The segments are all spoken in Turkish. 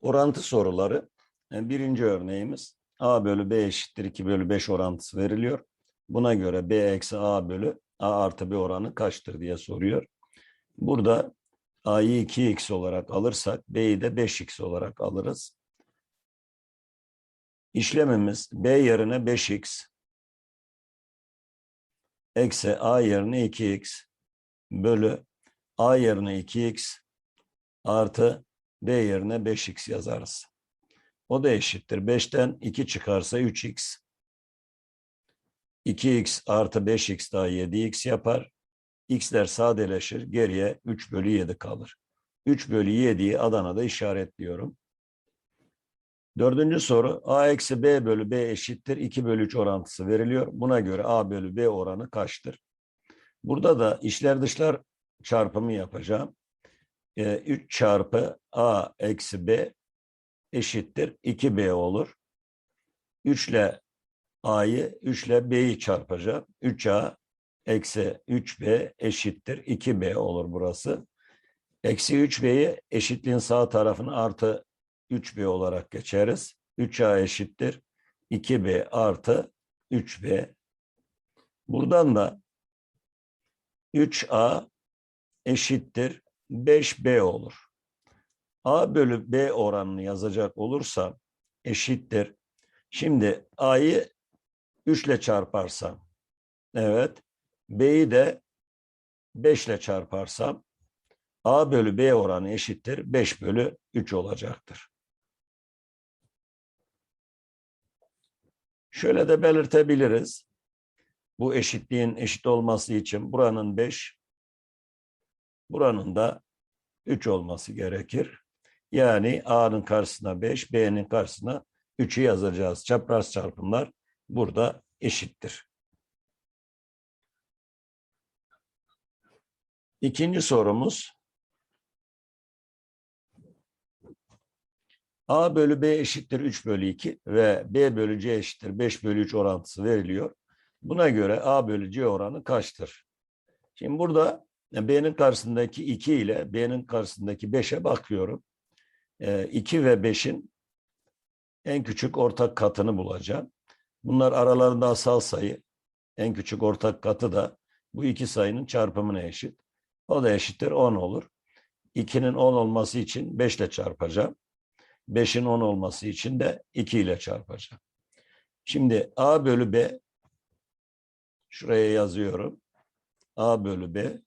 Orantı soruları. Yani birinci örneğimiz a bölü b eşittir 2 bölü 5 orantısı veriliyor. Buna göre b eksi a bölü a artı b oranı kaçtır diye soruyor. Burada a'yı 2x olarak alırsak b'yi de 5x olarak alırız. İşlemimiz b yerine 5x eksi a yerine 2x bölü a yerine 2x artı b yerine 5x yazarız. O da eşittir. 5'ten 2 çıkarsa 3x. 2x artı 5x daha 7x yapar. x'ler sadeleşir. Geriye 3 bölü 7 kalır. 3 bölü 7'yi Adana'da işaretliyorum. Dördüncü soru. a eksi b bölü b eşittir. 2 bölü 3 orantısı veriliyor. Buna göre a bölü b oranı kaçtır? Burada da içler dışlar çarpımı yapacağım. 3 çarpı a eksi b eşittir 2b olur. 3 ile a'yı 3 ile b'yi çarpacağım. 3a eksi 3b eşittir 2b olur burası. Eksi 3b'yi eşitliğin sağ tarafını artı 3b olarak geçeriz. 3a eşittir 2b artı 3b. Buradan da 3a eşittir 5b olur. A bölü B oranını yazacak olursam eşittir. Şimdi A'yı 3 ile çarparsam evet B'yi de 5 ile çarparsam A bölü B oranı eşittir 5 bölü 3 olacaktır. Şöyle de belirtebiliriz. Bu eşitliğin eşit olması için buranın 5, buranın da 3 olması gerekir. Yani A'nın karşısına 5, B'nin karşısına 3'ü yazacağız. Çapraz çarpımlar burada eşittir. İkinci sorumuz. A bölü B eşittir 3 bölü 2 ve B bölü C eşittir 5 bölü 3 orantısı veriliyor. Buna göre A bölü C oranı kaçtır? Şimdi burada B'nin karşısındaki 2 ile B'nin karşısındaki 5'e bakıyorum. 2 ve 5'in en küçük ortak katını bulacağım. Bunlar aralarında asal sayı. En küçük ortak katı da bu iki sayının çarpımına eşit. O da eşittir 10 olur. 2'nin 10 olması için 5 ile çarpacağım. 5'in 10 olması için de 2 ile çarpacağım. Şimdi A bölü B şuraya yazıyorum. A bölü B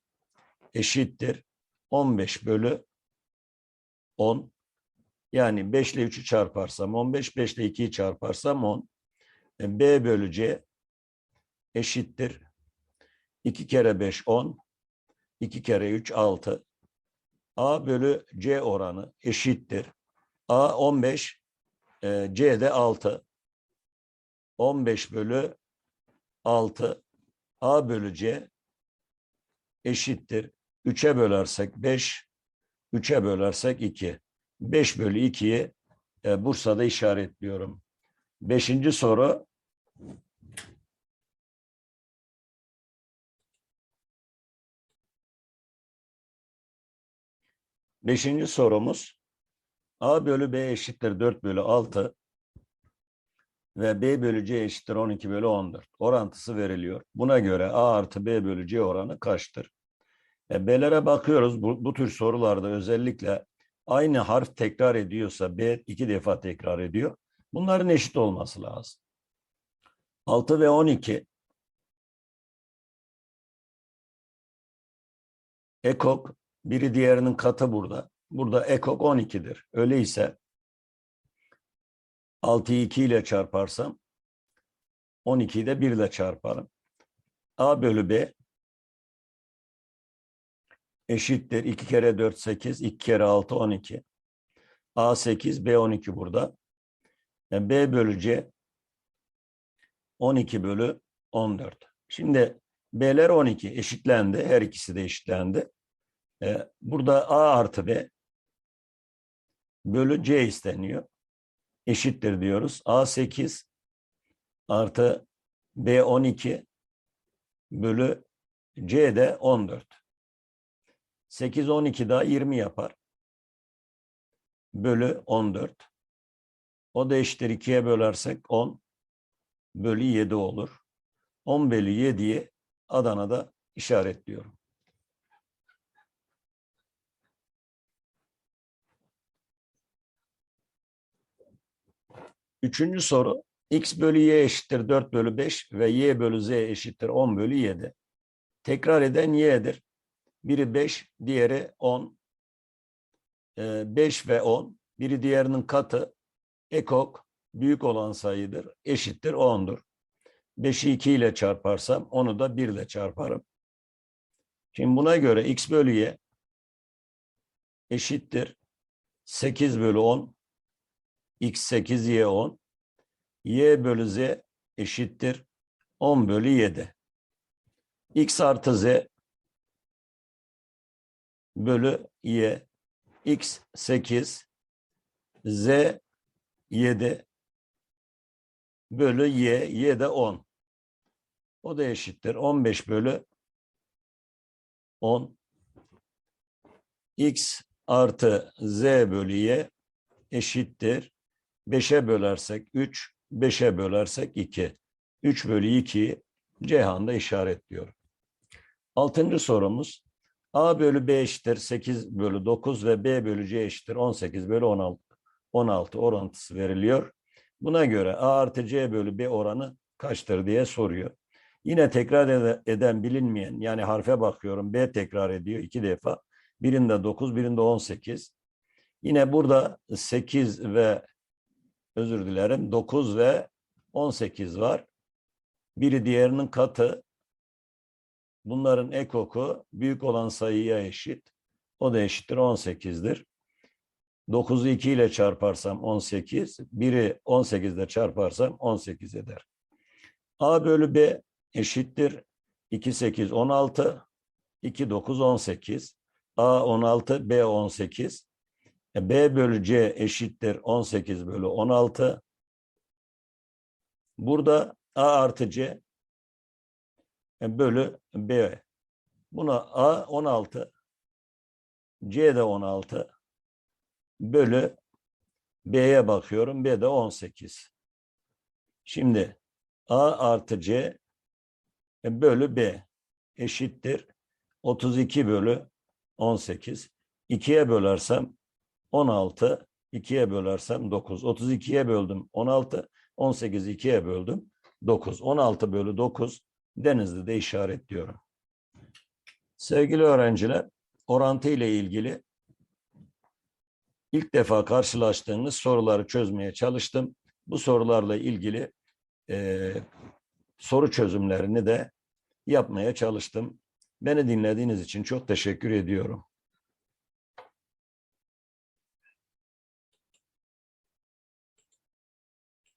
eşittir 15 bölü 10. Yani 5 ile 3'ü çarparsam 15, 5 ile 2'yi çarparsam 10. E, B bölü C eşittir. 2 kere 5 10. 2 kere 3 6. A bölü C oranı eşittir. A 15, e, C de 6. 15 bölü 6. A bölü C eşittir. 3'e bölersek 5, 3'e bölersek 2. 5 bölü 2'yi e, Bursa'da işaretliyorum. Beşinci soru. Beşinci sorumuz. A bölü B eşittir 4 bölü 6 ve B bölü C eşittir 12 bölü 14. Orantısı veriliyor. Buna göre A artı B bölü C oranı kaçtır? E, B'lere bakıyoruz. Bu, bu tür sorularda özellikle aynı harf tekrar ediyorsa B iki defa tekrar ediyor. Bunların eşit olması lazım. 6 ve 12 ekok biri diğerinin katı burada. Burada ekok 12'dir. Öyleyse 6'yı 2 ile çarparsam 12'yi de 1 ile çarparım. A bölü B eşittir. 2 kere 4 8, 2 kere 6 12. A 8, B 12 burada. Yani B bölü C 12 bölü 14. Şimdi B'ler 12 eşitlendi. Her ikisi de eşitlendi. Ee, burada A artı B bölü C isteniyor. Eşittir diyoruz. A 8 artı B 12 bölü C de 14. 8 12 daha 20 yapar. bölü 14. O da eşittir 2'ye bölersek 10 bölü 7 olur. 10 bölü 7'yi Adana'da işaretliyorum. Üçüncü soru. X bölü Y eşittir 4 bölü 5 ve Y bölü Z eşittir 10 bölü 7. Tekrar eden Y'dir. Biri 5, diğeri 10. 5 ve 10. Biri diğerinin katı. Ekok büyük olan sayıdır. Eşittir 10'dur. 5'i 2 ile çarparsam onu da 1 ile çarparım. Şimdi buna göre x bölü y eşittir 8 bölü 10 x 8 y 10 y bölü z eşittir 10 bölü 7 x artı z bölü y x 8 z 7 bölü y y de 10 o da eşittir. 15 bölü 10 x artı z bölü y eşittir. 5'e bölersek 3 5'e bölersek 2 3 bölü 2'yi Ceyhan'da işaretliyorum. Altıncı sorumuz a bölü b eşittir 8 bölü 9 ve b bölü c eşittir 18 bölü 16, 16 orantısı veriliyor. Buna göre a artı c bölü b oranı kaçtır diye soruyor. Yine tekrar ede- eden bilinmeyen yani harfe bakıyorum B tekrar ediyor iki defa. Birinde 9 birinde 18. Yine burada 8 ve özür dilerim 9 ve 18 var. Biri diğerinin katı. Bunların ekoku büyük olan sayıya eşit. O da eşittir 18'dir. 9'u 2 ile çarparsam 18. Biri 18 ile çarparsam 18 eder. A bölü B eşittir 2 8 16 2 9 18 A 16 B 18 E, B bölü C eşittir 18 bölü 16 burada A artı C bölü B buna A 16 C de 16 bölü B'ye bakıyorum B de 18 şimdi A artı C e, bölü B eşittir 32 bölü 18. 2'ye bölersem 16, 2'ye bölersem 9. 32'ye böldüm 16, 18 2'ye böldüm 9. 16 bölü 9 Denizli'de işaretliyorum. Sevgili öğrenciler, orantı ile ilgili ilk defa karşılaştığınız soruları çözmeye çalıştım. Bu sorularla ilgili eee soru çözümlerini de yapmaya çalıştım. Beni dinlediğiniz için çok teşekkür ediyorum.